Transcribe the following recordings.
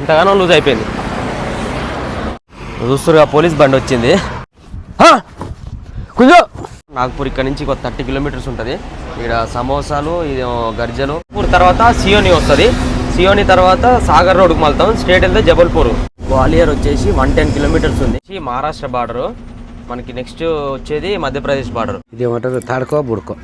ఇంతగానో loose అయిపోయింది. చూస్తురుగా police బండి వచ్చింది! కొంచెం నాగ్పూర్ ఇక్కడ నుంచి ఒక థర్టీ కిలోమీటర్స్ ఉంటుంది. ఇక్కడ సమోసాలు ఇది గర్జలు. పూర్ తర్వాత సియోని వస్తుంది. సియోని తర్వాత సాగర్ రోడ్కి మళ్తాం. స్టేట్ వెళ్తే జబల్పూర్. గ్వాలియర్ వచ్చేసి వన్ టెన్ కిలోమీటర్స్ ఉంది. మహారాష్ట్ర బార్డర్. మనకి నెక్స్ట్ వచ్చేది మధ్యప్రదేశ్ బార్డర్. ఇది ఏమంటారు తాడుకో బుడుకో.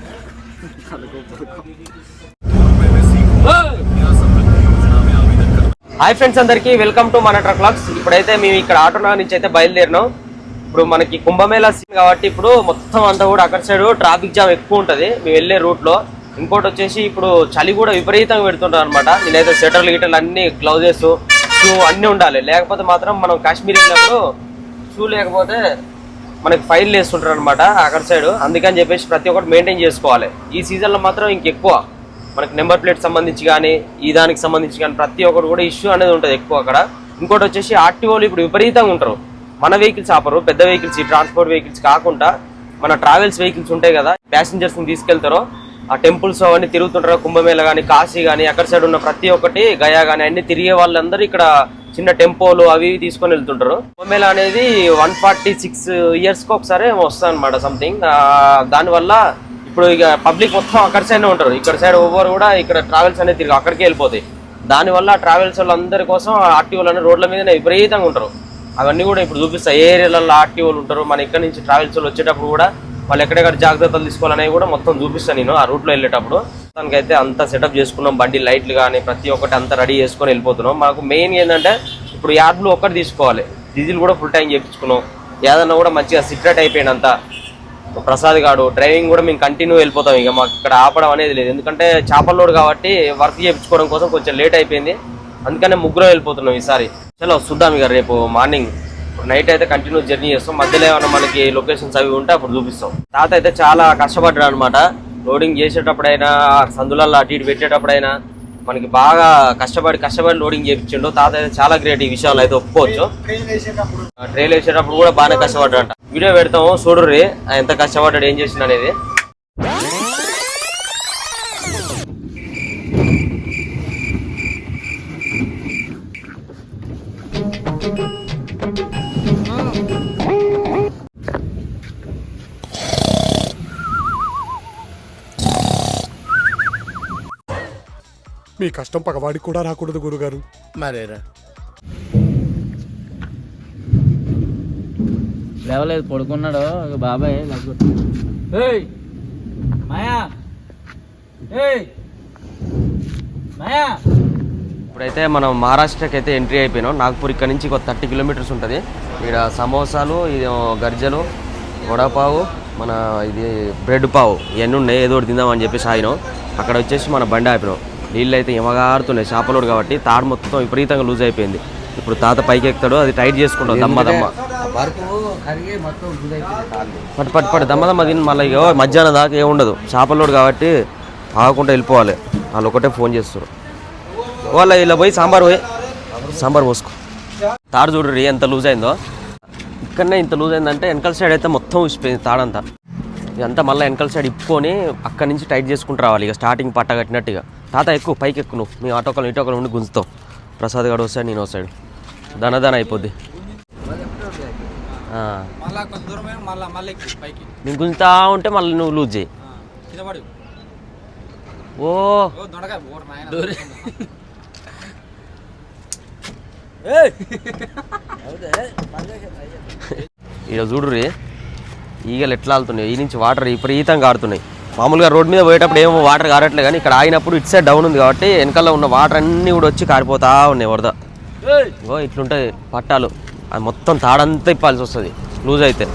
హాయ్ ఫ్రెండ్స్ అందరికీ వెల్కమ్ టు మన ట్రక్ లాక్స్ ఇప్పుడైతే మేము ఇక్కడ ఆటోనగర్ నుంచి అయితే బయలుదేరినాం. ఇప్పుడు మనకి కుంభమేళా సీన్ కాబట్టి ఇప్పుడు మొత్తం అంతా కూడా అక్కడ సైడ్ ట్రాఫిక్ జామ్ ఎక్కువ ఉంటుంది. మేము వెళ్ళే రూట్లో ఇంకోటి వచ్చేసి ఇప్పుడు చలి కూడా విపరీతంగా పెడుతుంటారు అనమాట నేనైతే స్వెటర్లు గిటర్లు అన్ని గ్లౌజెస్ షూ అన్నీ ఉండాలి. లేకపోతే మాత్రం మనం కాశ్మీర్ వెళ్ళినప్పుడు షూ లేకపోతే మనకి ఫైల్ వేస్తుంటారు అనమాట అక్కడ సైడ్ అందుకని చెప్పేసి ప్రతి ఒక్కటి మెయింటైన్ చేసుకోవాలి. ఈ సీజన్లో మాత్రం ఇంకెక్కువ. మనకి నెంబర్ ప్లేట్ సంబంధించి కానీ ఈ దానికి సంబంధించి కానీ ప్రతి ఒక్కరు కూడా ఇష్యూ అనేది ఉంటుంది ఎక్కువ అక్కడ. ఇంకోటి వచ్చేసి ఆర్టీఓలు ఇప్పుడు విపరీతంగా ఉంటారు. మన వెహికల్స్ ఆపరు పెద్ద వెహికల్స్ ఈ ట్రాన్స్పోర్ట్ వెహికల్స్ కాకుండా మన ట్రావెల్స్ వెహికల్స్ ఉంటాయి కదా ప్యాసింజర్స్ని తీసుకెళ్తారో. ఆ టెంపుల్స్ అవన్నీ తిరుగుతుంటారు కుంభమేళ కానీ కాశీ కానీ అక్కడ సైడ్ ఉన్న ప్రతి ఒక్కటి గయా కానీ అన్ని తిరిగే వాళ్ళందరూ ఇక్కడ చిన్న టెంపోలు అవి ఇవి తీసుకొని వెళ్తుంటారు. కుంభమేళ అనేది వన్ ఫార్టీ సిక్స్ ఇయర్స్కి ఒకసారి వస్తుంది అనమాట సంథింగ్ దానివల్ల ఇప్పుడు ఇక పబ్లిక్ మొత్తం అక్కడ సైడ్ ఉంటారు. ఇక్కడ సైడ్ ఓవర్ కూడా ఇక్కడ ట్రావెల్స్ అనేది తిరిగి అక్కడికే వెళ్ళిపోతాయి. దానివల్ల ట్రావెల్స్ వాళ్ళందరి కోసం ఆర్టీఓలు అనే రోడ్ల మీదనే విపరీతంగా ఉంటారు. అవన్నీ కూడా ఇప్పుడు చూపిస్తాయి. ఏ ఏరియాలలో ఆర్టీఓలు ఉంటారు మన ఇక్కడ నుంచి ట్రావెల్స్ వాళ్ళు వచ్చేటప్పుడు కూడా వాళ్ళు ఎక్కడెక్కడ జాగ్రత్తలు తీసుకోవాలనేవి కూడా మొత్తం చూపిస్తాను నేను ఆ రూట్లో వెళ్ళేటప్పుడు. దానికైతే అంతా సెటప్ చేసుకున్నాం. బండి లైట్లు కానీ ప్రతి ఒక్కటి అంతా రెడీ చేసుకొని వెళ్ళిపోతున్నాం. మాకు మెయిన్ ఏంటంటే ఇప్పుడు యాడ్లు ఒక్కటి తీసుకోవాలి. డీజిల్ కూడా ఫుల్ టైం చేయించుకున్నాం. ఏదన్నా కూడా మంచిగా సిట్రేట్ అయిపోయినంత. ప్రసాద్ గాడు డ్రైవింగ్ కూడా మేము కంటిన్యూ వెళ్ళిపోతాం. ఇక మాకు ఇక్కడ ఆపడం అనేది లేదు. ఎందుకంటే చేపల లోడ్ కాబట్టి వర్క్ చేయించుకోవడం కోసం కొంచెం లేట్ అయిపోయింది. అందుకనే ముగ్గురు వెళ్ళిపోతున్నాం ఈసారి. చలో చూద్దాం ఇక రేపు మార్నింగ్ నైట్ అయితే కంటిన్యూ జర్నీ చేస్తాం. మధ్యలో ఏమైనా మనకి లొకేషన్స్ అవి ఉంటే అప్పుడు చూపిస్తాం. తాత అయితే చాలా కష్టపడ్డాడు అనమాట లోడింగ్ చేసేటప్పుడైనా సందులలో అటు ఇటు పెట్టేటప్పుడైనా మనకి బాగా కష్టపడి కష్టపడి లోడింగ్ చేయించిండు తాత అయితే చాలా గ్రేట్ ఈ విషయంలో అయితే ఒప్పుకోవచ్చు. ట్రైల్ వేసేటప్పుడు కూడా బాగానే కష్టపడ్డాడంట. వీడియో పెడతాము చూడుర్రి ఎంత కష్టపడ్డాడు ఏం చేసిండు అనేది. మీ కష్టం పగవాడికి కూడా రాకూడదు గురుగారు. మరేరా? లేవలేదు పడుకున్నాడు ఇక బాబాయ్ ఏయ్! మాయా! ఏయ్! మాయా! ఇప్పుడైతే మనం మహారాష్ట్రకి అయితే ఎంట్రీ అయిపోయినాం. నాగ్పూర్ ఇక్కడ నుంచి ఒక థర్టీ కిలోమీటర్స్ ఉంటుంది. ఇక్కడ సమోసాలు ఇది గర్జలు వడపావు మన ఇది బ్రెడ్ పావు. ఇవన్నీ ఉన్నాయి. ఏదో ఒకటి తిందామని చెప్పేసి ఆగినాం. అక్కడ వచ్చేసి మన బండి ఆపినాం. నీళ్ళు అయితే ఎమగారుతున్నాయి చేపలోడు కాబట్టి తాడు మొత్తం విపరీతంగా లూజ్ అయిపోయింది. ఇప్పుడు తాత పైకి ఎక్కుతాడు అది టైట్ చేసుకుంటాం దమ్మ దమ్మ. పట్టు పట్టు పట్టు దమ్మ దమ్మ తిని మళ్ళీ మధ్యాహ్నం దాకా ఏం ఉండదు. చేపలోడు కాబట్టి ఆగకుండా వెళ్ళిపోవాలి. వాళ్ళు ఒకటే ఫోన్ చేస్తారు. వాళ్ళ ఇలా పోయి సాంబార్ పోయి సాంబార్ పోసుకో. తాడు చూడరు ఎంత లూజ్ అయిందో. ఇక్కడనే ఇంత లూజ్ అయిందంటే వెనకాల సైడ్ అయితే మొత్తం ఊసిపోయింది తాడంతా. ఇదంతా మళ్ళీ వెనకాల సైడ్ ఇప్పుకొని అక్కడి నుంచి టైట్ చేసుకుంటూ రావాలి. ఇక స్టార్టింగ్ పట్ట కట్టినట్టుగా తాత ఎక్కువ పైకి ఎక్కువ నువ్వు. మీ ఆటోకలు ఇటోకలు ఉండి గుంజుతావు ప్రసాద్ గడు వస్తాడు నేను వస్తాడు. దనదన అయిపోద్ది. నేను గుంజుతా ఉంటే మళ్ళీ నువ్వు లూజ్ చేయి. ఓ. నాయన. ఇక్కడ చూడుర్రి ఈగలు ఎట్లా ఆడుతున్నాయి ఈ నుంచి వాటర్ విపరీతంగా ఆడుతున్నాయి. మామూలుగా రోడ్ మీద పోయేటప్పుడు ఏమో వాటర్ కారట్లేదు కానీ ఇక్కడ ఆగినప్పుడు ఇటు సైడ్ డౌన్ ఉంది కాబట్టి వెనకాల ఉన్న వాటర్ అన్నీ కూడా వచ్చి కారిపోతా ఉన్నాయి వరద. ఇగో ఇట్లుంటాయి పట్టాలు. అది మొత్తం తాడంతా ఇప్పాల్సి వస్తుంది. లూజ్ అయితే.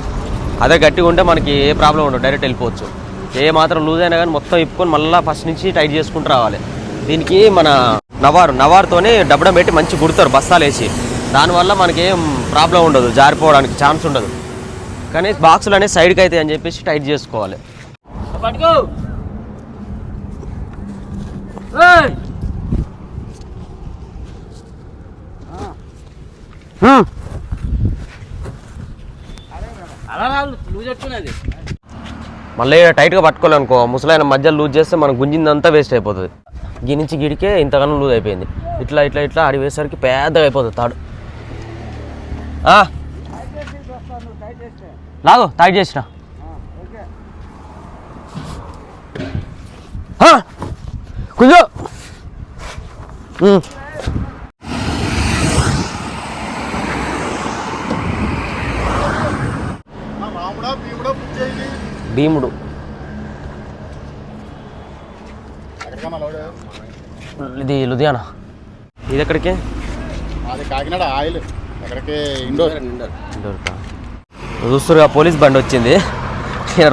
అదే గట్టిగా ఉంటే మనకి ఏ ప్రాబ్లం ఉండదు. డైరెక్ట్ వెళ్ళిపోవచ్చు. ఏ మాత్రం లూజ్ అయినా కానీ మొత్తం ఇప్పుకొని మళ్ళీ ఫస్ట్ నుంచి టైట్ చేసుకుంటూ రావాలి. దీనికి మన నవారు నవారుతోనే డబ్బడం పెట్టి మంచి కుడతారు బస్తాలు వేసి. దానివల్ల మనకి ఏం ప్రాబ్లం ఉండదు. జారిపోవడానికి ఛాన్స్ ఉండదు. కానీ బాక్సులు అనేవి సైడ్కి అయితే అని చెప్పేసి టైట్ చేసుకోవాలి. పట్టుకో. అలా రాదు లూజ్ పెట్టుకునేది మళ్ళీ టైట్గా పట్టుకోవాలనుకో ముసలైన మధ్యలో లూజ్ చేస్తే మనం గుంజిందంతా వేస్ట్ అయిపోతుంది. గీ నుంచి గిడికే ఇంతగానో లూజ్ అయిపోయింది. ఇట్లా ఇట్లా ఇట్లా అడిగేసరికి పెద్దగా అయిపోతుంది తాడు. లాగు టైట్ చేసిన. ఉమ్. భీముడు. ఇది లుధియానా? ఇది ఎక్కడికి? అది కాకినాడ ఆయిల్. ఎక్కడికి? ఇండోర్. దొరక చూస్తురుగా పోలీస్ బండి వచ్చింది.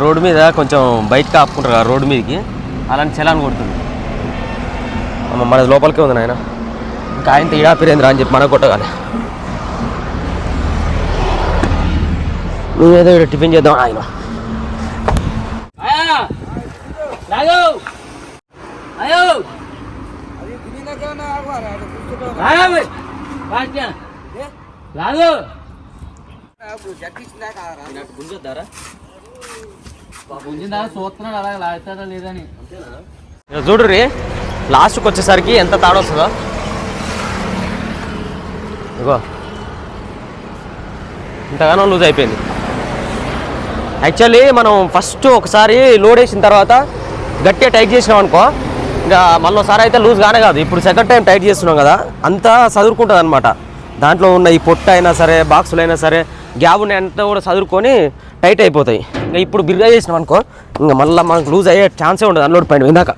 రోడ్డు మీద కొంచెం బయటకు ఆపుకుంటారు కదా రోడ్డు మీదకి అలాంటి చలాన్ కొడుతుంది. అమ్మ మనది లోపలికే ఉంది నాయన. ఇంకా ఆయన పిరేంద్ర అని చెప్పి మన కొట్టగానే. నువ్వేదో ఇక్కడ టిఫిన్ చేద్దాం ఆయన. మాయా లాగు అయ్యో లాగు బాట్యా లాగు గుంజిందా చూస్తున్నాడు అలాగే లాగుతాడా? లేదని. లాస్ట్కి వచ్చేసరికి ఎంత తాడొస్తుందో ఇగో. ఇంతగానో లూజ్ అయిపోయింది. యాక్చువల్లీ మనం ఫస్ట్ ఒకసారి లోడ్ వేసిన తర్వాత గట్టిగా టైట్ చేసినాం అనుకో ఇంకా మళ్ళీసారి అయితే లూజ్ కానే కాదు. ఇప్పుడు సెకండ్ టైం టైట్ చేస్తున్నాం కదా అంతా చదువుకుంటుంది అనమాట దాంట్లో ఉన్న ఈ పొట్టు అయినా సరే బాక్సులు అయినా సరే గ్యాబ్ అంతా కూడా చదువుకొని టైట్ అయిపోతాయి. ఇంకా ఇప్పుడు బిర్గా చేసినాం అనుకో ఇంకా మళ్ళీ మనకు లూజ్ అయ్యే ఛాన్సే ఉండదు అన్లోడ్ పైన ఇందాక.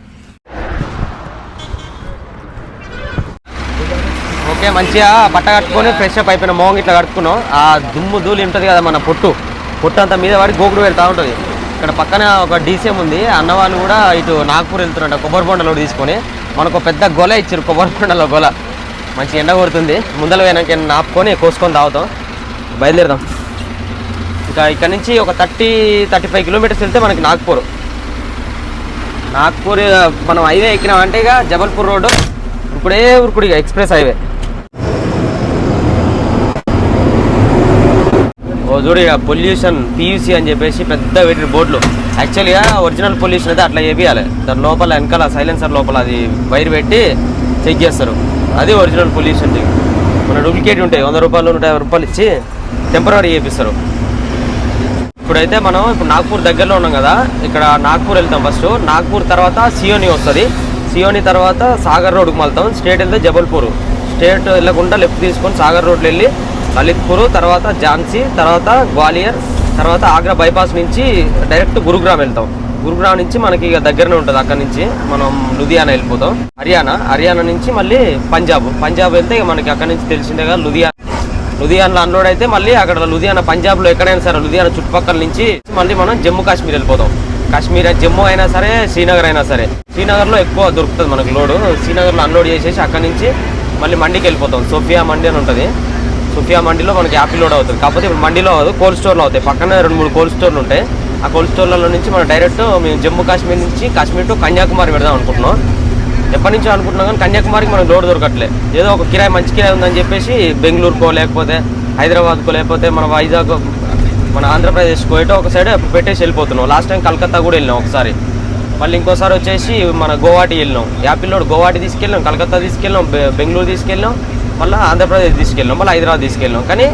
ఓకే మంచిగా బట్ట కట్టుకొని ఫ్రెష్ అప్ అయిపోయిన మోంగ్ ఇట్లా కట్టుకున్నాం ఆ దుమ్ము ధూళి ఉంటుంది కదా మన పొట్టు. పొట్టు అంతా మీద పడి గోకుడు వెళ్తూ ఉంటుంది. ఇక్కడ పక్కన ఒక డీసీఎం ఉంది. అన్నవాళ్ళు కూడా ఇటు నాగ్పూర్ వెళ్తున్నాడు కొబ్బరి బొండలో తీసుకొని. మనకు ఒక పెద్ద గొల ఇచ్చారు కొబ్బరి బొండలో గొల. మంచి ఎండ కొడుతుంది. ముందర పోయినాక నాపుకొని కోసుకొని తాగుతాం. బయలుదేరదాం. ఇంకా ఇక్కడ నుంచి ఒక థర్టీ థర్టీ ఫైవ్ కిలోమీటర్స్ వెళ్తే మనకి నాగ్పూర్. నాగ్పూర్ మనం హైవే ఎక్కినామంటే ఇక జబల్పూర్ రోడ్డు ఇప్పుడే ఉరుకుడు ఎక్స్ప్రెస్ హైవే. ఓ చూడు ఇక పొల్యూషన్ పీయూసీ అని చెప్పేసి పెద్ద పెట్టిన బోర్డులు. యాక్చువల్గా ఒరిజినల్ పొల్యూషన్ అయితే అట్లా చేపియాలి. దాని లోపల వెనకాల సైలెన్సర్ లోపల అది వైర్ పెట్టి చెక్ చేస్తారు. అది ఒరిజినల్ పొల్యూషన్ మన డూప్లికేట్ ఉంటాయి వంద రూపాయలు నూట యాభై రూపాయలు ఇచ్చి టెంపరీ చేపిస్తారు ఇప్పుడైతే మనం ఇప్పుడు నాగ్పూర్ దగ్గరలో ఉన్నాం కదా ఇక్కడ నాగ్పూర్ వెళ్తాం ఫస్ట్ నాగ్పూర్ తర్వాత సియోని వస్తుంది. సియోని తర్వాత సాగర్ రోడ్కి వెళ్తాం స్టేట్ వెళ్తే జబల్పూర్. స్టేట్ వెళ్ళకుండా లెఫ్ట్ తీసుకొని సాగర్ రోడ్లో వెళ్ళి లలిత్పూర్ తర్వాత ఝాన్సీ తర్వాత గ్వాలియర్ తర్వాత ఆగ్రా బైపాస్ నుంచి డైరెక్ట్ గురుగ్రామ్ వెళ్తాం. గురుగ్రామ్ నుంచి మనకి ఇక దగ్గరనే ఉంటుంది అక్కడ నుంచి మనం లుధియానా వెళ్ళిపోతాం. హర్యానా. హర్యానా నుంచి మళ్ళీ పంజాబ్. పంజాబ్ వెళ్తే ఇక మనకి అక్కడ నుంచి తెలిసిందే కదా లుధియానా. లుధియానాలో అన్లోడ్ అయితే మళ్ళీ అక్కడ లుధియానా పంజాబ్లో ఎక్కడైనా సరే లుధియానా చుట్టుపక్కల నుంచి మళ్ళీ మనం జమ్మూ కాశ్మీర్ వెళ్ళిపోతాం. కాశ్మీర్ జమ్మూ అయినా సరే శ్రీనగర్ అయినా సరే. శ్రీనగర్లో ఎక్కువ దొరుకుతుంది మనకు లోడు. శ్రీనగర్లో అన్లోడ్ చేసేసి అక్కడ నుంచి మళ్ళీ మండికి వెళ్ళిపోతాం. సోఫియా మండి అని ఉంటుంది. సోఫియా మండిలో మనకి యాపిల్ లోడ్ అవుతుంది. కాకపోతే ఇప్పుడు మండిలో అవ్వదు కోల్డ్ స్టోర్లో అవుతాయి. పక్కనే రెండు మూడు కోల్డ్ స్టోర్లు ఉంటాయి. ఆ కోల్డ్ స్టోర్లలో నుంచి మనం డైరెక్ట్ మేము జమ్మూ కాశ్మీర్ నుంచి కాశ్మీర్ టు కన్యాకుమారి పెడదాం అనుకుంటున్నాం. ఎప్పటి నుంచో అనుకుంటున్నాం కానీ కన్యాకుమారికి మనకు లోడ్ దొరకట్లే ఏదో ఒక కిరాయి మంచి కిరాయి ఉందని చెప్పేసి బెంగళూరుకో లేకపోతే హైదరాబాద్కో లేకపోతే మన వైజాగ్ మన ఆంధ్రప్రదేశ్కో ఏటో ఒక సైడ్ పెట్టేసి వెళ్ళిపోతున్నాం. లాస్ట్ టైం కలకత్తా కూడా వెళ్ళినాం ఒకసారి. మళ్ళీ ఇంకోసారి వచ్చేసి మన గోవాటి వెళ్ళినాం. యాపిల్ లోడ్ గోవాటి తీసుకెళ్ళాం కలకత్తా తీసుకెళ్ళాం బెంగళూరు తీసుకెళ్ళాం మళ్ళీ ఆంధ్రప్రదేశ్ తీసుకెళ్ళాం మళ్ళీ హైదరాబాద్ తీసుకెళ్ళాం కానీ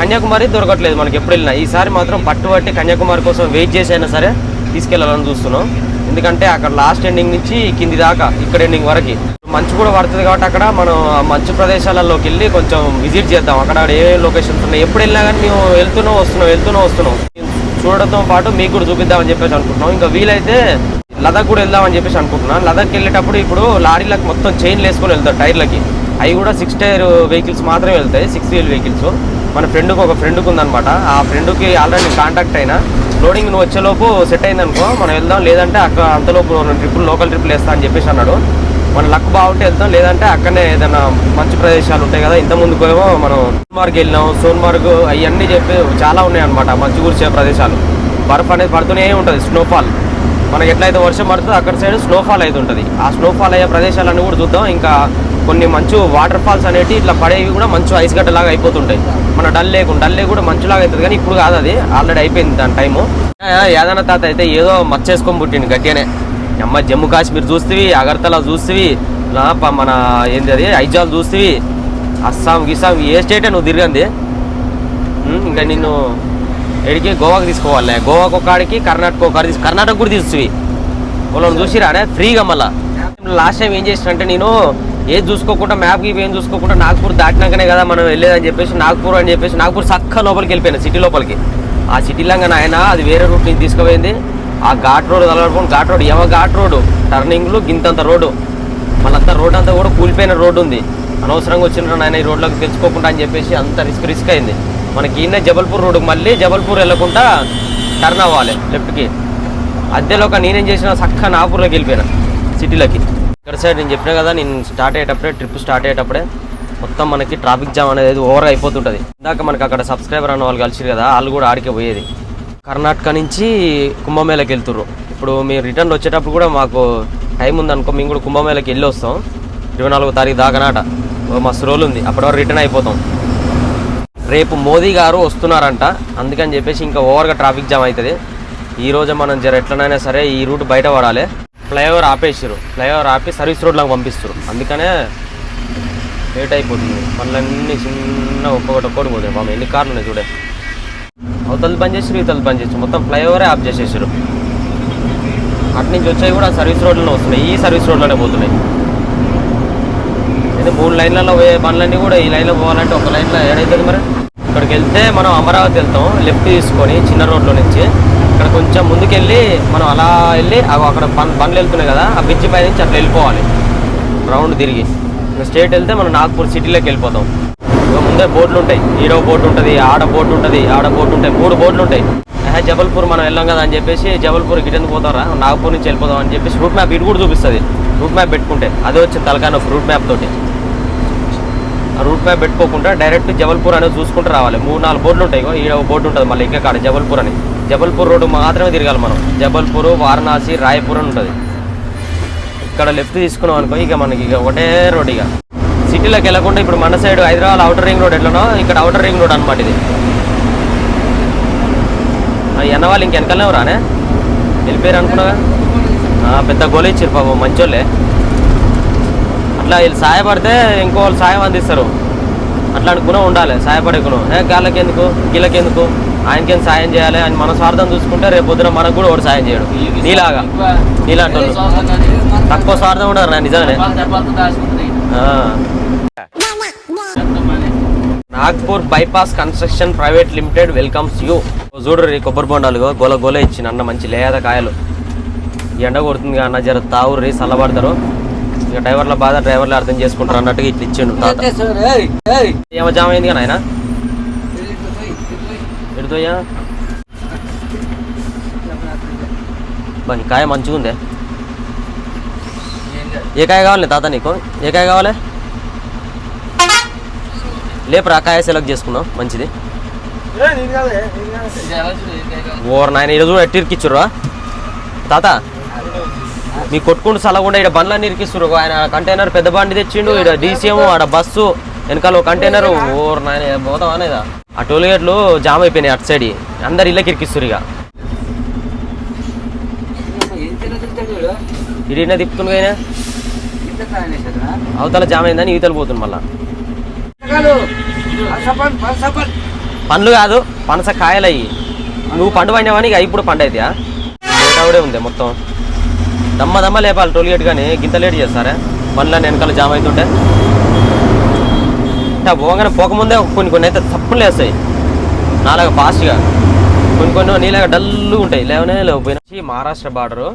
కన్యాకుమారి దొరకట్లేదు మనకి ఎప్పుడు వెళ్ళినా. ఈసారి మాత్రం పట్టుబట్టి కన్యాకుమారి కోసం వెయిట్ చేసి అయినా సరే తీసుకెళ్ళాలని చూస్తున్నాం. ఎందుకంటే అక్కడ లాస్ట్ ఎండింగ్ నుంచి కింది దాకా ఇక్కడ ఎండింగ్ వరకు. మంచు కూడా పడుతుంది కాబట్టి అక్కడ మనం మంచు ప్రదేశాలలోకి వెళ్ళి కొంచెం విజిట్ చేద్దాం. అక్కడ ఏ లొకేషన్స్ ఉన్నాయి? ఎప్పుడు వెళ్ళినా కానీ మేము వెళ్తూనే వస్తున్నాం వెళ్తూనే వస్తున్నాం. చూడడంతో పాటు మీకు కూడా చూపిద్దామని చెప్పేసి అనుకుంటున్నాం. ఇంకా వీలైతే లదాఖ్ కూడా వెళ్దామని చెప్పేసి అనుకుంటున్నాం. లదాఖ్ వెళ్ళేటప్పుడు ఇప్పుడు లారీలకు మొత్తం చైన్లు వేసుకొని వెళ్తారు టైర్లకి. అవి కూడా సిక్స్ టైర్ వెహికల్స్ మాత్రమే వెళ్తాయి సిక్స్ వీల్ వెహికల్స్ మన ఫ్రెండ్కి ఒక ఫ్రెండ్కి ఉందనమాట ఆ ఫ్రెండ్కి ఆల్రెడీ కాంటాక్ట్ అయినా లోడింగ్ నువ్వు వచ్చేలోపు సెట్ అయిందనుకో మనం వెళ్దాం. లేదంటే అక్కడ అంతలోపు ట్రిప్పులు లోకల్ ట్రిప్పులు వేస్తా అని చెప్పేసి అన్నాడు. మన లక్ బాగుంటే వెళ్తాం. లేదంటే అక్కడనే ఏదైనా మంచి ప్రదేశాలు ఉంటాయి కదా ఇంత ముందుకు ఏమో మనం సోన్మార్గ్ వెళ్ళినాం. సోన్మార్గ్ అవన్నీ చెప్పి చాలా ఉన్నాయి అనమాట మంచు ప్రదేశాలు. బర్ఫ్ అనేది పడుతూనే ఉంటుంది స్నోఫాల్ మనకి ఎట్లయితే వర్షం పడుతుందో అక్కడ సైడ్ స్నోఫాల్ అయితే ఉంటుంది. ఆ స్నోఫాల్ అయ్యే ప్రదేశాలన్నీ కూడా చూద్దాం. ఇంకా కొన్ని మంచు వాటర్ ఫాల్స్ అనేవి ఇట్లా పడేవి కూడా మంచు ఐస్ గడ్డలాగా అయిపోతుంటాయి. మన డల్ లేకు డల్ లేక్ కూడా మంచులాగా అవుతుంది కానీ ఇప్పుడు కాదు అది. ఆల్రెడీ అయిపోయింది దాని టైము యాదన్న తాత అయితే ఏదో మచ్చేసుకొని పుట్టింది గట్టిగానే. అమ్మ జమ్మూ కాశ్మీర్ చూస్తేవి అగర్తలా చూస్తేవి మన ఏంది అది ఐజాల్ చూస్తేవి. అస్సాం గిస్సాం ఏ స్టేటే నువ్వు తిరిగింది? ఇంకా నిన్ను ఎడికి? గోవాకి తీసుకోవాలి. గోవాకు ఒక కర్ణాటక ఒక కర్ణాటక కూడా తీసుకువి వాళ్ళని చూసిరానే? ఫ్రీగా మళ్ళా. లాస్ట్ టైం ఏం చేసిన నేను ఏది చూసుకోకుండా మ్యాప్ గీప్ ఏం చూసుకోకుండా నాగ్పూర్ దాటినాకనే కదా మనం వెళ్ళేదని చెప్పేసి నాగ్పూర్ అని చెప్పేసి నాగ్పూర్ చక్క లోపలికి వెళ్ళిపోయాను సిటీ లోపలికి. ఆ సిటీలో ఆయన అది వేరే రూట్ నుంచి తీసుకుపోయింది. ఆ ఘాట్ రోడ్ తలపడుకొని ఘాట్ రోడ్ ఏమో ఘాట్ రోడ్ టర్నింగ్లు గింతంత రోడ్డు. మళ్ళంతా రోడ్ అంతా కూడా కూలిపోయిన రోడ్డు ఉంది. అనవసరంగా వచ్చిన నాయన ఈ రోడ్లోకి తెచ్చుకోకుండా అని చెప్పేసి అంత రిస్క్ రిస్క్ అయింది. మనకి ఈయన జబల్పూర్ రోడ్డుకి మళ్ళీ జబల్పూర్ వెళ్ళకుండా టర్న్ అవ్వాలి లెఫ్ట్కి. అద్దెలోక నేనేం చేసిన చక్క నాగపూర్లోకి వెళ్ళిపోయినా సిటీలోకి. ఇక్కడ సైడ్ నేను చెప్పిన కదా నేను స్టార్ట్ అయ్యేటప్పుడే ట్రిప్ స్టార్ట్ అయ్యేటప్పుడే మొత్తం మనకి ట్రాఫిక్ జామ్ అనేది ఓవర్ అయిపోతుంటుంది. ఇందాక మనకి అక్కడ సబ్స్క్రైబర్ అన్న వాళ్ళు కలిసిరు కదా వాళ్ళు కూడా ఆడికే పోయేది. కర్ణాటక నుంచి కుంభమేళకి వెళ్తుర్రు. ఇప్పుడు మీరు రిటర్న్ వచ్చేటప్పుడు కూడా మాకు టైం ఉందనుకో మేము కూడా కుంభమేళకి వెళ్ళి వస్తాం. ఇరవై నాలుగో తారీఖు దాకానాట. ఓ మస్తు రోజులు ఉంది. అప్పటి వరకు రిటర్న్ అయిపోతాం. రేపు మోదీ గారు వస్తున్నారంట. అందుకని చెప్పేసి ఇంకా ఓవర్గా ట్రాఫిక్ జామ్ అవుతుంది. ఈ రోజు మనం జర ఎట్లనైనా సరే ఈ రూట్ బయట పడాలి. ఫ్లైఓవర్ ఆపేసారు ఫ్లైఓవర్ ఆపి సర్వీస్ రోడ్లకు పంపిస్తారు అందుకనే లేట్ అయిపోతుంది. పనులన్నీ చిన్న ఒక్కొక్కటి ఒక్కొక్కటి పోతాయి. మామ ఎన్ని కార్లు ఉన్నాయి చూడే. అవతలు పని చేసారు ఇవతలు పని చేసారు మొత్తం ఫ్లైఓవరే ఆఫ్ చేసేసారు అటు నుంచి వచ్చాయి కూడా సర్వీస్ రోడ్లోనే వస్తున్నాయి. ఈ సర్వీస్ రోడ్లోనే పోతున్నాయి. అయితే మూడు లైన్లలో పోయే పనులన్నీ కూడా ఈ లైన్లో పోవాలంటే ఒక లైన్లో ఏడైతుంది మరి? ఇక్కడికి వెళ్తే మనం అమరావతి వెళ్తాం. లెఫ్ట్ తీసుకొని చిన్న రోడ్లో నుంచి అక్కడ కొంచెం ముందుకెళ్ళి మనం అలా వెళ్ళి అగో అక్కడ పన్ బండ్లు వెళ్తున్నాయి కదా ఆ బ్రిడ్జ్ పై నుంచి అట్లా వెళ్ళిపోవాలి. రౌండ్ తిరిగి. ఇంకా స్టేట్ వెళ్తే మనం నాగ్పూర్ సిటీలోకి వెళ్ళిపోతాం. ముందే బోర్డులు ఉంటాయి. హీరో బోర్డు ఉంటుంది ఆడ బోర్డు ఉంటుంది ఆడ బోర్డు ఉంటాయి మూడు బోర్డులు ఉంటాయి. ఆహా, జబల్పూర్ మనం వెళ్ళాం కదా అని చెప్పేసి జబల్పూర్ గిటెందు పోతారా నాగపూర్ నుంచి వెళ్ళిపోదాం అని చెప్పేసి రూట్ మ్యాప్ ఇటు కూడా చూపిస్తుంది. రూట్ మ్యాప్ పెట్టుకుంటే అదే వచ్చింది తలకాయ నొప్పి రూట్ మ్యాప్ తోటి. ఆ రూట్ మ్యాప్ పెట్టుకోకుండా డైరెక్ట్ జబల్పూర్ అనేది చూసుకుంటూ రావాలి. మూడు నాలుగు బోర్డులు ఉంటాయి ఇగో ఈడ బోర్డు ఉంటుంది మళ్ళీ ఇంకా కాడ జబల్పూర్ అని. జబల్పూర్ రోడ్డు మాత్రమే తిరగాలి మనం. జబల్పూర్ వారణాసి రాయపూర్ అని ఉంటుంది. ఇక్కడ లెఫ్ట్ తీసుకున్నాం అనుకో ఇక మనకి ఇక ఒకటే రోడ్ ఇక. సిటీలోకి వెళ్ళకుండా ఇప్పుడు మన side Hyderabad outer ring road ఎట్లనో ఇక్కడ అవుటర్ రింగ్ రోడ్ అనమాట ఇది. ఆ ఎన్న వాళ్ళు ఇంక వెనకాలనే రానే? వెళ్ళిపోయారు అనుకున్నాగా పెద్ద గోలు ఇచ్చారు పాపం మంచోళ్ళే. అట్లా వీళ్ళు సాయపడితే ఇంకో వాళ్ళు సాయం అందిస్తారు. అట్లా అనుకునే ఉండాలి సాయపడేకును ఏ గాళ్ళకి ఎందుకు ఎందుకు ఆయనకేం సాయం చేయాలి? అని మన స్వార్థం చూసుకుంటే రేపు పొద్దున మనకు కూడా ఒకటి సాయం చేయడు. నీలాగా. నీలాంటి తక్కువ స్వార్థం ఉండరు నా నిజమే. Nagpur bypass construction private limited welcomes you. చూడు రీ కొబ్బరి బొండాలు గోల గోల ఇచ్చిన అన్న మంచి లేద కాయలు. ఈ ఎండ కొడుతుంది అన్న జర తావు రీ చల్లబడతారు ఇక డ్రైవర్ల బాధ డ్రైవర్లు అర్థం చేసుకుంటారు అన్నట్టుగా ఇట్లా ఇచ్చిండు ఏమో జామ అయింది కానీ ఆయన ఎడుతోయ్యా బా కాయ మంచిగా ఉందే ఏ కాయ కావాలి తాత నీకు ఏ కాయ కావాలి లేపురా కాయ సెలెక్ట్ చేసుకున్నాం మంచిది ఓర్ నాయన ఈరోజు కూడా ఇరికిచ్చురా తాత మీ కొట్టుకుంటూ సలకుండా ఇక్కడ బండ్లన్నీ ఇరికిస్తురు ఆయన కంటైనర్ పెద్ద బండి తెచ్చిండు ఇక్కడ డీసీఎం ఆడ బస్సు వెనకాల కంటైనర్ ఓర్ నాయన పోతావా లేదా ఆ టోల్గేట్లు జామ్ అయిపోయినాయి అటు సైడ్. అందరు ఇళ్ళకి ఇరికిస్తురు ఇక. ఇడిన తిప్పుతుంది ఆయన. అవతల జామ్ అయిందని ఈతలు పోతుంది మళ్ళా. పండ్లు కాదు పనస కాయలు అయ్యి నువ్వు పండు పండినావని ఇక ఇప్పుడు పండు అయితే లేటావిడే ఉంది మొత్తం. దమ్మ దమ్మ లేపాలి టోల్గేట్ కానీ గింత లేట్ చేస్తారా? బండ్లని వెనకాల జామ్ అవుతుంటే. ఇట్లా పోగానే పోకముందే కొన్ని కొన్ని అయితే తప్పులు వేస్తాయి. నాలాగా ఫాస్ట్గా. కొన్ని కొన్ని నీలాగా డల్లు ఉంటాయి. లేవనే లేకపోయినా మహారాష్ట్ర బార్డరు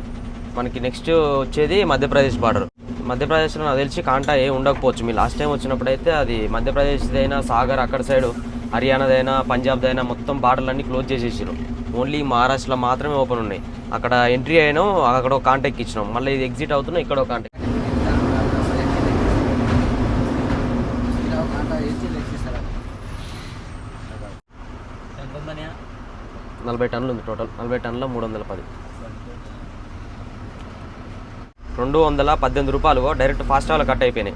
మనకి నెక్స్ట్ వచ్చేది మధ్యప్రదేశ్ బార్డర్. మధ్యప్రదేశ్లో నాకు తెలిసి కాంటా ఏ ఉండకపోవచ్చు. మీ లాస్ట్ టైం వచ్చినప్పుడు అయితే అది మధ్యప్రదేశ్దైనా సాగర్ అక్కడ సైడు హర్యానాదైనా పంజాబ్దైనా మొత్తం బార్డర్లన్నీ క్లోజ్ చేసేసారు ఓన్లీ మహారాష్ట్రలో మాత్రమే ఓపెన్ ఉన్నాయి. అక్కడ ఎంట్రీ అయినాం అక్కడ ఒక కాంటాక్ట్ ఇచ్చినాం మళ్ళీ ఇది ఎగ్జిట్ అవుతున్నాం ఇక్కడ ఒక కాంటాక్ట్ నలభై టన్నులు ఉంది టోటల్. నలభై టన్నుల మూడు వందల పది. రెండు వందల పద్దెనిమిది రూపాయలు డైరెక్ట్ ఫాస్ట్ ట్రావెల్ కట్ అయిపోయినాయి.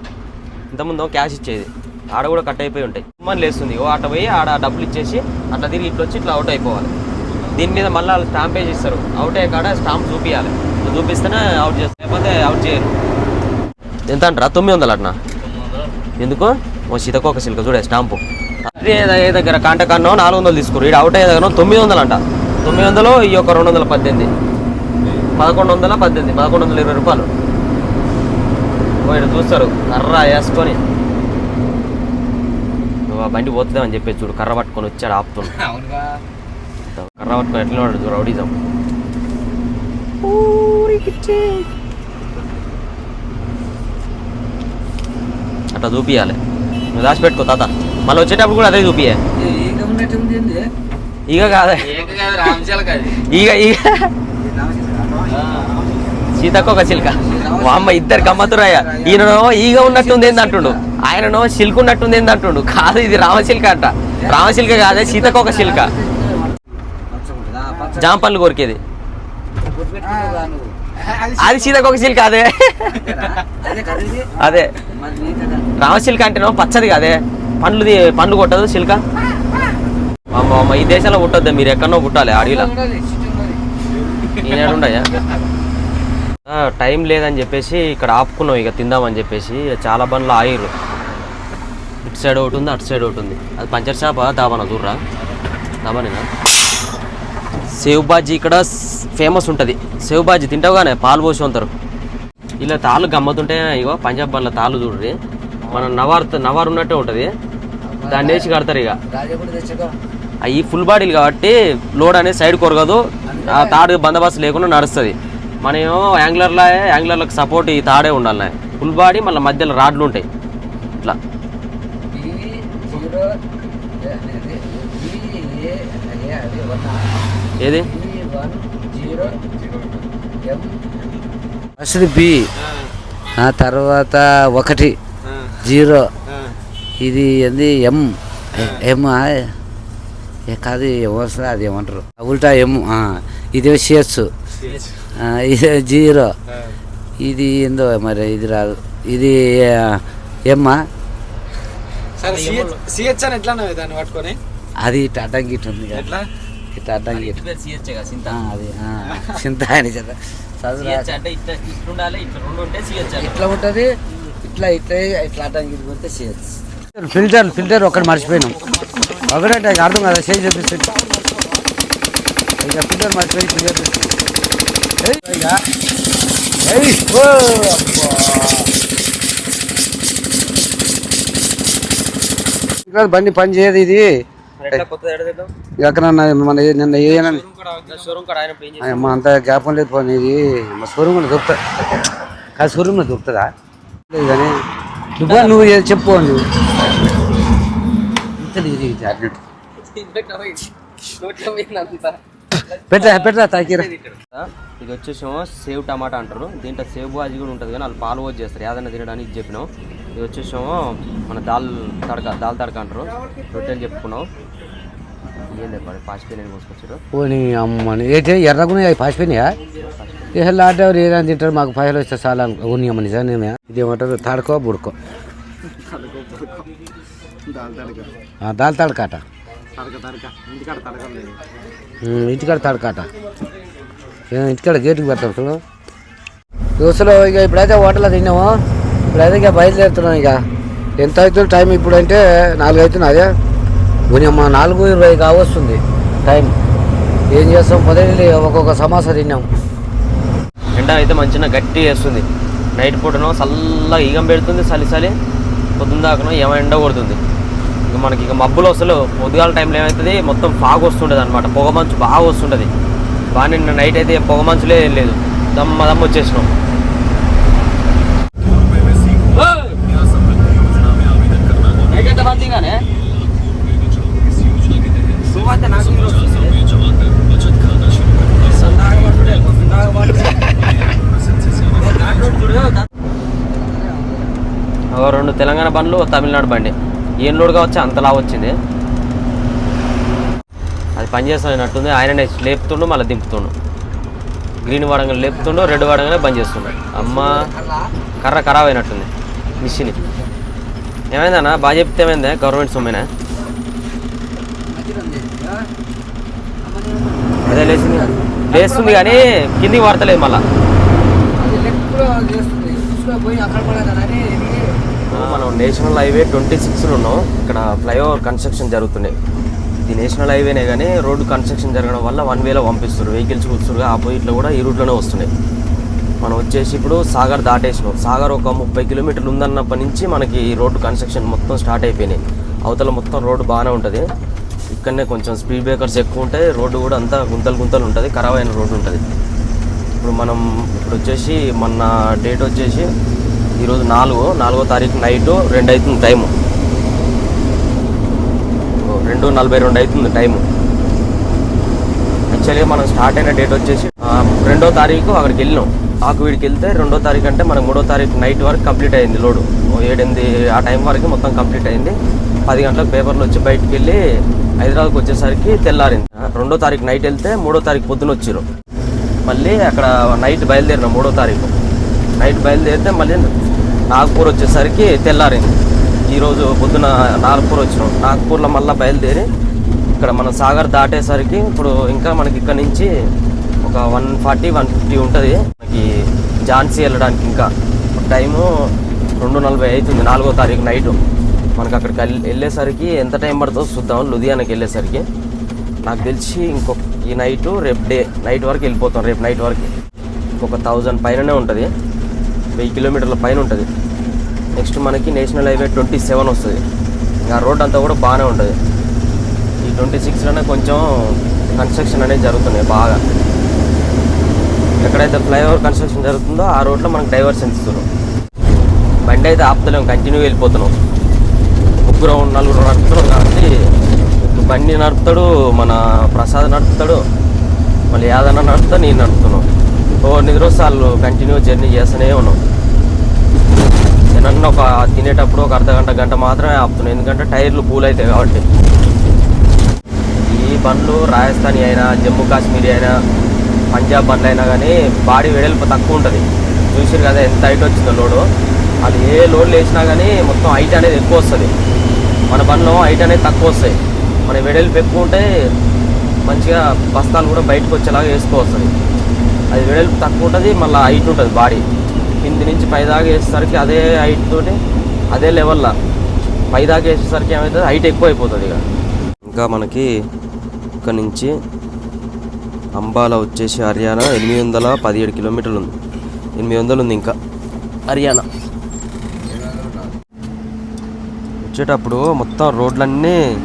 ఇంతకుముందు క్యాష్ ఇచ్చేది. ఆడ కూడా కట్ అయిపోయి ఉంటాయి. మనీ లేస్తుంది ఓ ఆట పోయి ఆడ డబ్బులు ఇచ్చేసి అట్లా తిరిగి ఇట్లా వచ్చి ఇట్లా అవుట్ అయిపోవాలి. దీని మీద మళ్ళీ వాళ్ళు స్టాంప్ వేసి ఇస్తారు. అవుట్ అయ్యే కాడ స్టాంప్ చూపించాలి చూపిస్తేనే అవుట్ చేస్తారు లేకపోతే అవుట్ చేయరు. ఎంత అంటారా? తొమ్మిది వందలు అట్నా? ఎందుకు? ఓ సీతకోక సిల్క చూడే స్టాంపు. ఏ దగ్గర? కాంటకన్నో నాలుగు వందలు తీసుకురు ఇక్కడ అవుట్ అయ్యే దగ్గర తొమ్మిది వందలు అంట. తొమ్మిది వందలు ఈ యొక్క రెండు వందల పద్దెనిమిది. పదకొండు వందల పద్దెనిమిది. పదకొండు వందల ఇరవై రూపాయలు. ఇక్కడ చూస్తారు. కర్ర వేసుకొని. బండి పోతుందేమని చెప్పేసి చూడు. కర్ర పట్టుకొని వచ్చాడు అవునుగా. కర్ర పట్టుకొని ఎట్లా ఉన్నాడు చూడు రౌడీజం. అట్లా చూపియాలి. నువ్వు దాచిపెట్టుకో తాత. మళ్ళీ వచ్చేటప్పుడు కూడా అదే చూపియే? ఇక కాదే. ఈగ ఈగ సీతకు ఒక చిలుక. మా అమ్మ ఇద్దరు గమ్మతురాయ ఈయననో ఈగ ఉన్నట్టుంది ఏంది అంటుండు. ఆయననో సిల్క్ ఉన్నట్టుంది ఏంది అంటుండు. కాదు ఇది రామచిలుక అంట. రామచిలుక కాదే సీతకు ఒక చిలుక. జాంపన్లు కొరికేది? అది సీతకు ఒక చిలుక అదే. అదే కదా అంటే అంటేనో పచ్చది కాదే. పండ్లు పండ్లు కొట్టదు చిలుక అమ్మ అమ్మ ఈ దేశంలో పుట్టొద్దు మీరు ఎక్కడో పుట్టాలి అడవిలో ఉండాలి, టైం లేదని చెప్పేసి ఇక్కడ ఆపుకున్నాం ఇక తిందామని చెప్పేసి. చాలా బండ్లు ఆయిరు ఇటు సైడ్ ఒకటి ఉంది అటు సైడ్ ఒకటి ఉంది. అది పంచర్ షాప్ దాబానా చూడరా దాబానేనా? సేవ్ బాజీ ఇక్కడ ఫేమస్ ఉంటుంది. సేవ్ బాజీ తింటావుగానే పాలు పోసి ఉంటారు ఇలా తాళ్ళు గమ్మతుంటే ఇగో పంజాబ్ బండ్ల తాళ్ళు చూడ్రి. మన నవార్ నవార్ ఉన్నట్టే ఉంటుంది. దాన్ని వేసి కడతారు ఇక. రాజా కూడా తెచ్చుకో. అవి ఫుల్ బాడీలు కాబట్టి లోడ్ అనేది సైడ్ కొరగదు. ఆ తాడు బందోబస్తు లేకుండా నడుస్తుంది. మనం యాంగ్లర్లా యాంగ్లర్లకు సపోర్ట్ ఈ తాడే ఉండాలి. ఫుల్ బాడీ మళ్ళీ మధ్యలో రాడ్లు ఉంటాయి. ఇట్లా. ఏది? First B. ఆ తర్వాత ఒకటి. జీరో. ఇది ఏంది? ఎం. ఎం కాదు ఏమొస్తుంది అది ఏమంటారు? ఉల్టా ఎం. ఇది సిఎస్ ఇది జీరో. ఇది ఏందో మరి ఇది రాదు. ఇది ఎమ్మా అది ఇట్లా అడ్డంకి ఇటు ఉంది కదా. ఇట్లా అడ్డంకి అది చింత అని చదువు. ఇట్లా ఉంటుంది? ఇట్లా ఇట్లా ఇట్లా అడ్డంకి ఇటు కొడితే చేయొచ్చు ఫిల్టర్ ఫిల్టర్ ఒకటి మర్చిపోయినాం. ఒకటే అర్థం కదా చేంజ్ చేపిస్తే ఇక ఫిల్టర్ మర్చిపోయి ఫిల్టర్ బండి పని చేయదు ఇది. ఎక్కడ మన నిన్న అంత జ్ఞాపకం లేదు పోనీ ఇది మా షోరూమ్లో దొరుకుతుంది. కాదు షోరూమ్లో దొరుకుతుందా? నువ్వు చెప్పు నువ్వు ఇంత ఇది అన్నట్టు పెట్టా పెట్టా తాకిరా. ఇది వచ్చేసేమో సేవ్ టమాటా అంటారు. దీంట్లో సేవ్ బాజీ కూడా ఉంటుంది కానీ వాళ్ళు పాలు పోసి చేస్తారు. ఏదైనా తినడానికి ఇది చెప్పినాం ఇది వచ్చేసేమో మన దాల్ తడక దాల్ తడక అంటారు. రొట్టెలు చెప్పుకున్నాం ఏం పాచిపోయి నేను కోసుకొచ్చారు పోనీ అమ్మని ఏంటి ఎర్రగుని అవి పాసిపోయినాయా? ఏ లాట్ ఎవరు ఏదైనా తింటారు మాకు పైసలు వస్తే చాలా ఉన్ని అమ్మ నిజానే ఇది ఏమంటారు తాడుకో బుడుకో. దాల్ తడకాట. ఇంటికాడ తడకాట. ఇంటికాడ గేటుకి పెడతాం చూడు. దోశలో ఇక ఇప్పుడైతే హోటల్లో తిన్నాము. ఇప్పుడైతే ఇక బయలుదేరుతున్నాం ఇక. ఎంత అవుతుంది టైం ఇప్పుడు అంటే నాలుగు అవుతుంది అదే. అమ్మ నాలుగు ఇరవై కావస్తుంది టైం. ఏం చేస్తాం? పొదలి ఒక్కొక్క సమాస తిన్నాం. ఎండ అయితే మంచిగా గట్టి వేస్తుంది. నైట్ పూటనో చల్లగా ఈగం పెడుతుంది చలి చలి. పొద్దున్న దాకానో ఏమో ఎండ కొడుతుంది. ఇక మనకి ఇక మబ్బులు అసలు పొద్దుగాల టైంలో ఏమవుతుంది మొత్తం ఫాగ్ వస్తుంటుంది అనమాట పొగ మంచు బాగా వస్తుంటుంది. బాగా నిన్న నైట్ అయితే పొగ మంచులే ఏం లేదు. దమ్మ దమ్మ వచ్చేసినాం. రెండు తెలంగాణ బండ్లు తమిళనాడు బండి. ఏం లోడుగా వచ్చి అంత అంతలా వచ్చింది. అది పని ఆయన లేపుతుండు మళ్ళీ దింపుతుండు. గ్రీన్ వాడంగా లేపుతుండు రెడ్ వాడంగానే బంద్ చేస్తున్నాడు అమ్మ కర్ర ఖరాబ్ అయినట్టుంది మిషన్. ఏమైందన్నా బాగా చెప్తే ఏమైందా? గవర్నమెంట్ సొమ్మేనా? అదే లేచింది. లేస్తుంది కానీ కిందికి పడతలేదు మళ్ళా. మనం నేషనల్ హైవే ట్వంటీ సిక్స్లో ఉన్నాం. ఇక్కడ ఫ్లైఓవర్ కన్స్ట్రక్షన్ జరుగుతున్నాయి ఇది నేషనల్ హైవేనే కానీ రోడ్డు కన్స్ట్రక్షన్ జరగడం వల్ల వన్ వేలో పంపిస్తారు వెహికల్స్ కూర్చున్నారు. ఆపోజిట్లో కూడా ఈ రూట్లోనే వస్తున్నాయి. మనం వచ్చేసి ఇప్పుడు సాగర్ దాటేసినాం. సాగర్ ఒక ముప్పై కిలోమీటర్లు ఉందన్నప్పటి నుంచి మనకి రోడ్డు కన్స్ట్రక్షన్ మొత్తం స్టార్ట్ అయిపోయినాయి. అవతల మొత్తం రోడ్డు బాగానే ఉంటుంది. ఇక్కడనే కొంచెం స్పీడ్ బ్రేకర్స్ ఎక్కువ ఉంటాయి. రోడ్డు కూడా అంతా గుంతలు గుంతలు ఉంటుంది. ఖరాబ్ అయిన రోడ్డు ఉంటుంది. ఇప్పుడు మనం ఇప్పుడు వచ్చేసి మొన్న డేట్ వచ్చేసి ఈరోజు నాలుగు నాలుగో తారీఖు నైట్ రెండు అవుతుంది టైము రెండు నలభై రెండు అవుతుంది టైము యాక్చువల్గా మనం స్టార్ట్ అయిన డేట్ వచ్చేసి రెండో తారీఖు అక్కడికి వెళ్ళినాం. ఆకువీడికి వెళ్తే రెండో తారీఖు అంటే మనకు మూడో తారీఖు నైట్ వరకు కంప్లీట్ అయింది లోడు. ఓ ఏడెనిమిది ఆ టైం వరకు మొత్తం కంప్లీట్ అయింది. పది గంటలకు పేపర్లు వచ్చి బయటికి వెళ్ళి హైదరాబాద్కి వచ్చేసరికి తెల్లారింది. రెండో తారీఖు నైట్ వెళ్తే మూడో తారీఖు పొద్దున వచ్చిర్రు. మళ్ళీ అక్కడ నైట్ బయలుదేరిన మూడో తారీఖు. నైట్ బయలుదేరితే మళ్ళీ నాగపూర్ వచ్చేసరికి తెల్లారింది. ఈరోజు పొద్దున నాగపూర్ వచ్చినాం. నాగపూర్లో మళ్ళీ బయలుదేరి ఇక్కడ మన సాగర్ దాటేసరికి ఇప్పుడు ఇంకా మనకి ఇక్కడ నుంచి ఒక వన్ ఫార్టీ వన్ ఫిఫ్టీ ఉంటుంది. మనకి ఝాన్సీ వెళ్ళడానికి ఇంకా. టైము రెండు నలభై అవుతుంది నాలుగో తారీఖు నైటు మనకి అక్కడికి వెళ్ళి- వెళ్ళేసరికి ఎంత టైం పడుతుందో చూద్దాం. లుధియానాకి వెళ్ళేసరికి. నాకు తెలిసి ఇంకొక ఈ నైట్ రేపు డే నైట్ వరకు వెళ్ళిపోతాం. రేపు నైట్ వరకు. ఇంకొక థౌజండ్ పైననే ఉంటుంది. వెయ్యి కిలోమీటర్ల పైన ఉంటుంది. నెక్స్ట్ మనకి నేషనల్ హైవే ట్వంటీ సెవెన్ వస్తుంది. ఆ రోడ్ అంతా కూడా బాగానే ఉంటుంది. ఈ ట్వంటీ సిక్స్లోనే కొంచెం కన్స్ట్రక్షన్ అనేది జరుగుతున్నాయి బాగా. ఎక్కడైతే ఫ్లైఓవర్ కన్స్ట్రక్షన్ జరుగుతుందో ఆ రోడ్లో మనకు డైవర్షన్ ఇస్తున్నాం బండి అయితే ఆపుతలేము కంటిన్యూ వెళ్ళిపోతున్నాం. ముగ్గురు నలుగురు నడుపుతున్నాం కాబట్టి బండి నడుపుతాడు మన ప్రసాద్ నడుపుతాడు మళ్ళీ యాదన్న నడుపుతా నేను నడుపుతున్నాం ఓ నిద్రోసార్లు కంటిన్యూ జర్నీ చేస్తూనే ఉన్నాం. ఏమన్నా ఒక తినేటప్పుడు ఒక అర్ధ గంట గంట మాత్రమే ఆపుతున్నాం. ఎందుకంటే టైర్లు కూల్ అవుతాయి కాబట్టి. ఈ బండ్లు రాజస్థానీ అయినా జమ్మూ కాశ్మీరీ అయినా పంజాబ్ బండ్లు అయినా కానీ బాడీ వెడల్పు తక్కువ ఉంటుంది. చూసారు కదా ఎంత హైట్ వచ్చిందో లోడు. అది ఏ లోడ్లు వేసినా కానీ మొత్తం హైట్ అనేది ఎక్కువ వస్తుంది. మన బండ్లో హైట్ అనేది తక్కువ వస్తాయి. మన వెడల్పు ఎక్కువ ఉంటే మంచిగా బస్తాలు కూడా బయటకు వచ్చేలాగా వేసుకోవస్తుంది. అది వెడల్పు తక్కువ ఉంటుంది మళ్ళీ హైట్ ఉంటుంది బాడీ. కింది నుంచి పైదాకా వేసేసరికి అదే హైట్ తోటి అదే లెవెల్లో పైదాకా వేసేసరికి ఏమవుతుంది హైట్ ఎక్కువ అయిపోతుంది ఇక. ఇంకా మనకి ఇక్కడ నుంచి అంబాలా వచ్చేసి హర్యానా ఎనిమిది వందల పదిహేడు కిలోమీటర్లు ఉంది. ఎనిమిది వందలు ఉంది ఇంకా. హర్యానా. వచ్చేటప్పుడు మొత్తం రోడ్లన్నీ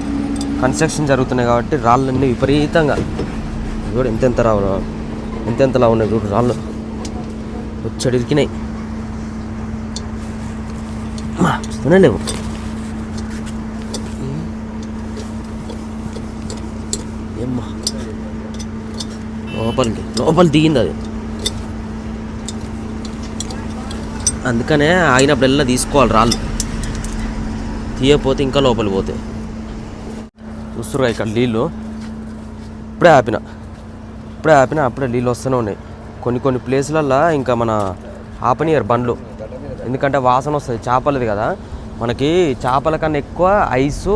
కన్స్ట్రక్షన్ జరుగుతున్నాయి కాబట్టి రాళ్ళన్నీ విపరీతంగా. ఇవి ఎంతెంత రావు ఎంతెంతలా ఉన్నాయి చూడు రాళ్ళు. వచ్చడిరికినాయి వస్తూనే లేవు. ఏమ్మా? లోపలికి లోపలి దిగింది అది. అందుకనే ఆగినప్పుడల్లా తీసుకోవాలి రాళ్ళు. తీయకపోతే ఇంకా లోపలి పోతే చూస్తురా ఇక్కడ నీళ్ళు? ఇప్పుడే ఆపిన. ఇప్పుడే ఆపిన అప్పుడే నీళ్ళు వస్తూనే ఉన్నాయి. కొన్ని కొన్ని ప్లేసులల్లో ఇంకా మన ఆపనియర్ బండ్లు. ఎందుకంటే వాసన వస్తుంది చేపలది కదా. మనకి చేపల కన్నా ఎక్కువ ఐస్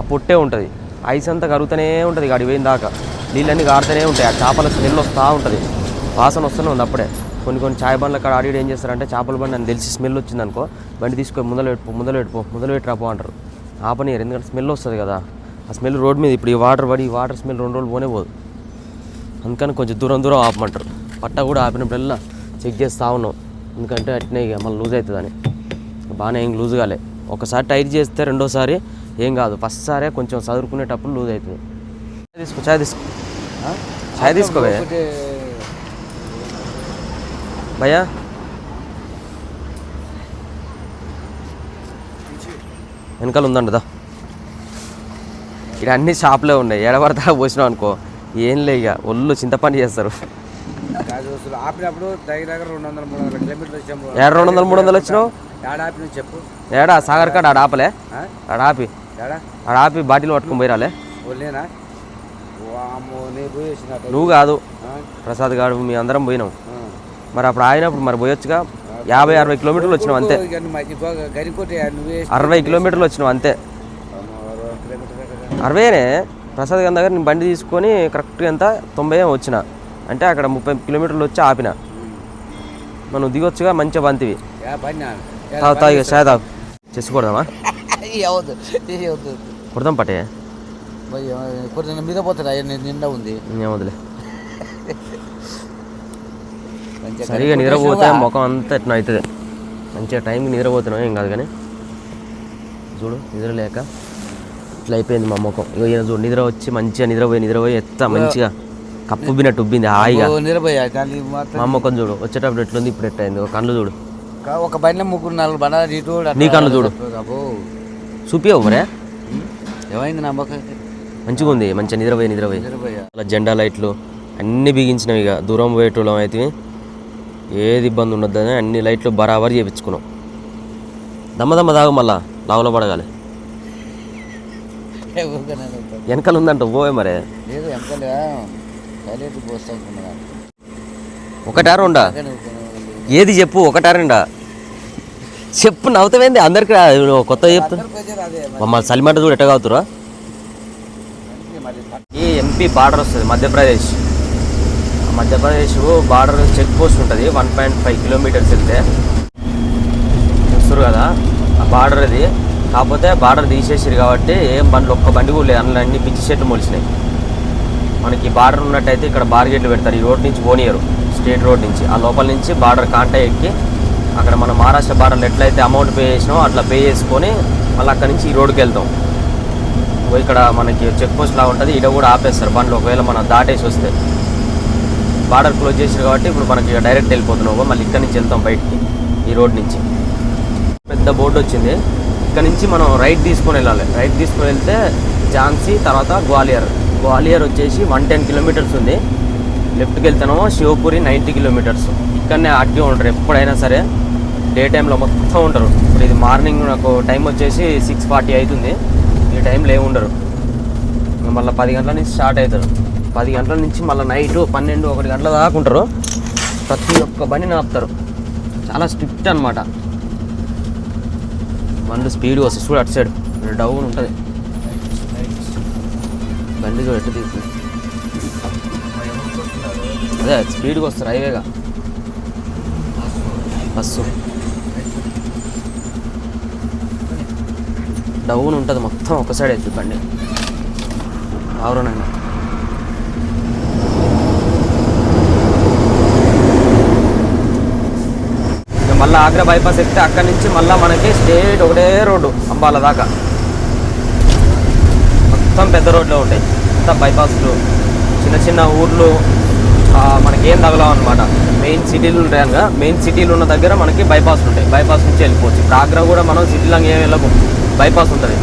ఆ పొట్టే ఉంటుంది. ఐస్ అంతా కరుగుతూనే ఉంటుంది గడిపోయిన దాకా. నీళ్ళన్నీ కారుతూనే ఉంటాయి ఆ చేపల స్మెల్ వస్తూ ఉంటుంది. వాసన వస్తూనే ఉంది అప్పుడే. కొన్ని కొన్ని చాయ్ బండ్ల కాడ ఆడి ఏం చేస్తారంటే చేపల బండి అని తెలిసి స్మెల్ వచ్చింది అనుకో బండి తీసుకొని ముందర పెట్టుకో ముందర పెట్టుకో ముందర పెట్టురాపో అంటారు. ఆపనీయరు ఎందుకంటే స్మెల్ వస్తుంది కదా. ఆ స్మెల్ రోడ్ మీద ఇప్పుడు ఈ వాటర్ పడి ఈ వాటర్ స్మెల్ రెండు రోజులు పోనే పోదు. అందుకని కొంచెం దూరం దూరం ఆపమంటారు. పట్ట కూడా ఆపినప్పుడల్లా చెక్ చేస్తూ ఉన్నాం. ఎందుకంటే అట్నే ఇక మళ్ళీ లూజ్ అవుతుందని. బాగానే ఏం లూజ్ కాలే. ఒకసారి టైట్ చేస్తే రెండోసారి ఏం కాదు. ఫస్ట్ సారే కొంచెం చదువుకునేటప్పుడు లూజ్ అవుతుంది. చాయ్ తీసుకో చాయ్ తీసుకో. చాయ్ తీసుకోవే. భయ్యా. వెనకాల ఉందండదా ఇక్కడ అన్ని షాపులే ఉన్నాయి. ఎడబడతా పోసినాం అనుకో. ఏం లే ఇక. ఒళ్ళు చింతపండు చేస్తారు. ఆపినప్పుడు దగ్గర దగ్గర రెండు వందల మూడు వందల కిలోమీటర్లు వచ్చాము ఏడు రెండు వందలు మూడు వందలు వచ్చినావు? చెప్పు. ఏడా? సాగర్ కాడ ఆడ ఆపలే? ఆ? ఆడ ఆపి. ఏడా? ఆడ ఆపి బాటిల్ పట్టుకొని పోయి రాలే ఒళ్ళేనా? వామ్మో నీ పోయి వచ్చినట్టు నువ్వు కాదు. ప్రసాద్ గారు మీ అందరం పోయినాం. మరి అప్పుడు ఆగినప్పుడు మరి పోయొచ్చుగా. యాభై అరవై కిలోమీటర్లు వచ్చినాం అంతే. అరవై కిలోమీటర్లు వచ్చినాం అంతే. అరవైనే ప్రసాద్ గారి దగ్గర నేను బండి తీసుకొని కరెక్ట్గా ఎంత? తొంభై వచ్చిన. అంటే అక్కడ ముప్పై కిలోమీటర్లు వచ్చి ఆపిన. మనం దిగొచ్చుగా మంచిగా బంతివి. తాగు తాగు చాయ్ తాగు. చెస్ కొడదామా? కొడదాం కొంచెం మీద నిండా ఉంది. ఏమొద్దులే మంచిగా సరిగా నిద్రపోతే? ముఖం అంతా ఎట్లా అవుతుంది. మంచిగా టైంకి నిద్రపోతున్నాం ఏం కాదు కానీ. చూడు నిద్ర లేక ఇట్లా అయిపోయింది మా ముఖం. ఇక ఈయన చూడు నిద్ర వచ్చి మంచిగా నిద్రపోయి నిద్రపోయి ఎత్త మంచిగా కప్పు ఉబ్బినట్టు ఉబ్బింది హాయిగా. మా ముఖం చూడు వచ్చేటప్పుడు ఎట్లుంది ఇప్పుడు ఎట్టయింది ఒక కళ్ళు చూడు. ఒక బండి ముగ్గురు నాలుగు బండ నీ కళ్ళు చూడు. చూపియవు మరే? ఏమైంది నా మొక్క మంచిగా ఉంది మంచిగా నిద్రపోయి నిద్రపోయి. అలా జెండా లైట్లు అన్నీ బిగించినాం ఇక దూరం పోయేటోళ్ళం అయితే ఏది ఇబ్బంది ఉండొద్దని అన్ని లైట్లు బరాబర్ చేయించుకున్నాం దమ్మ దమ్మ దాగు మళ్ళా లావులో పడగాలి. వెనకాల ఉందంట పోవే మరే. లేదు ఎంతలే సైలెంట్ పోస్తాం ఒకటా రెండా? ఏది చెప్పు ఒకటా రెండా? చెప్పు నవ్వుతావేంది? అందరికి కొత్త చెప్తా. మమ్మల్ని సలిమంట చూడు ఎట్టగా అవుతురా ఈ ఎంపీ బార్డర్ వస్తుంది Madhya Pradesh. Madhya Pradesh border check post ఉంటుంది. వన్ పాయింట్ ఫైవ్ కిలోమీటర్స్ వెళ్తే. చూస్తారు కదా ఆ బార్డర్ అది కాకపోతే బార్డర్ తీసేసారు కాబట్టి ఏం బండ్లు ఒక్క బండి కూడా లేదు. అందులో అన్ని పిచ్చి చెట్లు మొలిచినాయి. మనకి బార్డర్ ఉన్నట్టయితే ఇక్కడ బార్గేట్లు పెడతారు. ఈ రోడ్ నుంచి పోనీయరు. స్టేట్ రోడ్ నుంచి. ఆ లోపల నుంచి బార్డర్ కాంటా ఎక్కి అక్కడ మన మహారాష్ట్ర బార్డర్లో ఎట్లయితే అమౌంట్ పే చేసినామో అట్లా పే చేసుకొని మళ్ళీ అక్కడ నుంచి ఈ రోడ్కి వెళ్తాం. ఇక్కడ మనకి చెక్ పోస్ట్ లా ఉంటుంది. ఇక్కడ కూడా ఆపేస్తారు బండ్లు. ఒకవేళ మనం దాటేసి వస్తే. బార్డర్ క్లోజ్ చేసారు కాబట్టి ఇప్పుడు మనకి డైరెక్ట్ వెళ్ళిపోతున్నాం. మళ్ళీ ఇక్కడ నుంచి వెళ్తాం బయటికి ఈ రోడ్ నుంచి. పెద్ద బోర్డు వచ్చింది. ఇక్కడ నుంచి మనం రైట్ తీసుకొని వెళ్ళాలి. రైట్ తీసుకొని వెళ్తే ఝాన్సీ తర్వాత గ్వాలియర్. గ్వాలియర్ వచ్చేసి వన్ టెన్ కిలోమీటర్స్ ఉంది. లెఫ్ట్కి వెళ్తానేమో శివపురి నైంటీ కిలోమీటర్స్ ఇక్కడనే యాక్టివ్ ఉంటారు. ఎప్పుడైనా సరే డే టైంలో మొత్తం ఉంటారు. ఇప్పుడు ఇది మార్నింగ్ నాకు టైం వచ్చేసి సిక్స్ ఫార్టీ అవుతుంది. ఈ టైంలో ఏమి ఉండరు. మళ్ళీ పది గంటల నుంచి స్టార్ట్ అవుతారు. పది గంటల నుంచి మళ్ళీ నైట్ పన్నెండు ఒకటి గంటల దాకా ఉంటారు. ప్రతి ఒక్క బండిని ఆపుతారు చాలా స్ట్రిక్ట్ అనమాట బండి స్పీడ్ వస్తుంది. చూడు అటు సైడ్. డౌన్ ఉంటుంది. బండి చూడు ఎట్టు తీసుకుంది అదే స్పీడ్గా వస్తారు హైవేగా. బస్సు. డౌన్ ఉంటుంది మొత్తం ఒక సైడ్ అవుతుంది బండి. అవునండి ఇక మళ్ళీ ఆగ్రా బైపాస్ ఎక్కితే అక్కడి నుంచి మళ్ళీ మనకి స్టేట్ ఒకటే రోడ్డు అంబాల దాకా. మొత్తం పెద్ద రోడ్లు ఉంటాయి. మొత్తం బైపాస్లు. చిన్న చిన్న ఊర్లు. మనకేం మనకి ఏం తగలవు అనమాట మెయిన్ సిటీలు ఉంటాయి అనగా మెయిన్ సిటీలు ఉన్న దగ్గర మనకి బైపాస్లు ఉంటాయి. బైపాస్ నుంచి వెళ్ళిపోవచ్చు. ఇప్పుడు ఆగ్రా కూడా మనం సిటీలో ఏం వెళ్ళము బైపాస్ ఉంటుంది.